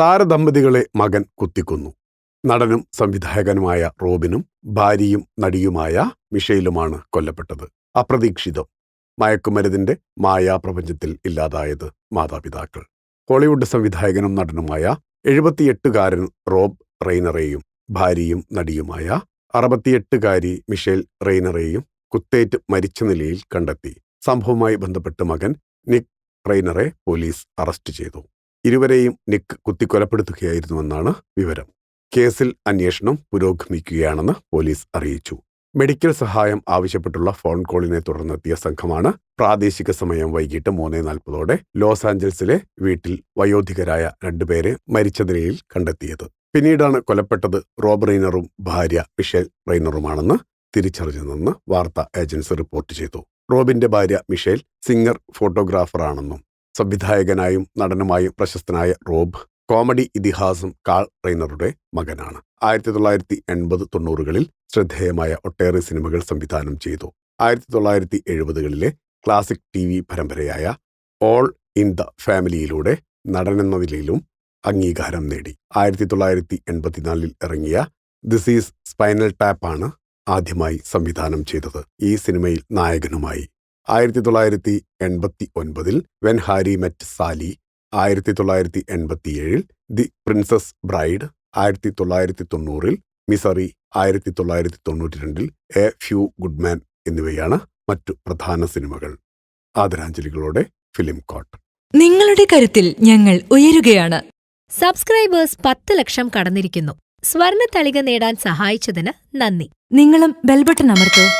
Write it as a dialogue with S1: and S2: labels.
S1: താരദമ്പതികളെ മകൻ കുത്തിക്കൊന്നു. നടനും സംവിധായകനുമായ റോബിനും ഭാര്യയും നടിയുമായ മിഷയിലുമാണ് കൊല്ലപ്പെട്ടത്. അപ്രതീക്ഷിതം. മയക്കുമരുന്നിന്റെ മായാപ്രപഞ്ചത്തിൽ ഇല്ലാതായത് മാതാപിതാക്കൾ. ഹോളിവുഡ് സംവിധായകനും നടനുമായ എഴുപത്തിയെട്ടുകാരൻ റോബ് റെയ്നറേയും ഭാര്യയും നടിയുമായ അറുപത്തിയെട്ടുകാരി മിഷേൽ റെയ്നറേയും കുത്തേറ്റ് മരിച്ച നിലയിൽ കണ്ടെത്തി. സംഭവവുമായി ബന്ധപ്പെട്ട് മകൻ നിക് റെയ്നറെ പോലീസ് അറസ്റ്റ് ചെയ്തു. ഇരുവരെയും നിക്ക് കുത്തിക്കൊലപ്പെടുത്തുകയായിരുന്നുവെന്നാണ് വിവരം. കേസിൽ അന്വേഷണം പുരോഗമിക്കുകയാണെന്ന് പോലീസ് അറിയിച്ചു. മെഡിക്കൽ സഹായം ആവശ്യപ്പെട്ടുള്ള ഫോൺ കോളിനെ തുടർന്നെത്തിയ സംഘമാണ് പ്രാദേശിക സമയം വൈകിട്ട് മൂന്ന് നാൽപ്പതോടെ ലോസ് ആഞ്ചൽസിലെ വീട്ടിൽ വയോധികരായ രണ്ടുപേരെ മരിച്ച നിലയിൽ കണ്ടെത്തിയത്. പിന്നീടാണ് കൊലപ്പെട്ടത് റോബ് റെയ്നറും ഭാര്യ മിഷേൽ റെയ്നറുമാണെന്ന് തിരിച്ചറിഞ്ഞതെന്ന് വാർത്താ ഏജൻസി റിപ്പോർട്ട് ചെയ്തു. റോബിന്റെ ഭാര്യ മിഷേൽ സിംഗർ ഫോട്ടോഗ്രാഫറാണെന്നും സംവിധായകനായും നടനുമായും പ്രശസ്തനായ റോബ് കോമഡി ഇതിഹാസം കാൾ റെയ്നറുടെ മകനാണ്. ആയിരത്തി തൊള്ളായിരത്തി എൺപത് തൊണ്ണൂറുകളിൽ ശ്രദ്ധേയമായ ഒട്ടേറെ സിനിമകൾ സംവിധാനം ചെയ്തു. ആയിരത്തി തൊള്ളായിരത്തി എഴുപതുകളിലെ ക്ലാസിക് ടി വി പരമ്പരയായ ഓൾ ഇൻ ദ ഫാമിലിയിലൂടെ നടനെന്ന നിലയിലും അംഗീകാരം നേടി. ആയിരത്തി തൊള്ളായിരത്തി എൺപത്തിനാലിൽ ഇറങ്ങിയ ദിസ് ഈസ് സ്പൈനൽ ടാപ്പാണ് ആദ്യമായി സംവിധാനം ചെയ്തത്. ഈ സിനിമയിൽ നായകനുമായി ആയിരത്തി തൊള്ളായിരത്തി എൺപത്തി ഒൻപതിൽ വെൻ ഹാരി മെറ്റ് സാലി ആയിരത്തി തൊള്ളായിരത്തി എൺപത്തിയേഴിൽ ദി പ്രിൻസസ് ബ്രൈഡ് ആയിരത്തി തൊള്ളായിരത്തി തൊണ്ണൂറിൽ മിസറി ആയിരത്തി തൊള്ളായിരത്തി തൊണ്ണൂറ്റി രണ്ടിൽ എ ഫ്യൂ ഗുഡ്മാൻ എന്നിവയാണ് മറ്റു പ്രധാന സിനിമകൾ. ആദരാഞ്ജലികളോടെ ഫിലിം കോട്ട്.
S2: നിങ്ങളുടെ കരുത്തിൽ ഞങ്ങൾ ഉയരുകയാണ്.
S3: സബ്സ്ക്രൈബേഴ്സ് പത്ത് ലക്ഷം കടന്നിരിക്കുന്നു. സ്വർണ തളിക നേടാൻ സഹായിച്ചതിന് നന്ദി.
S2: നിങ്ങളും ബെൽബട്ടൺ അമർത്തോ.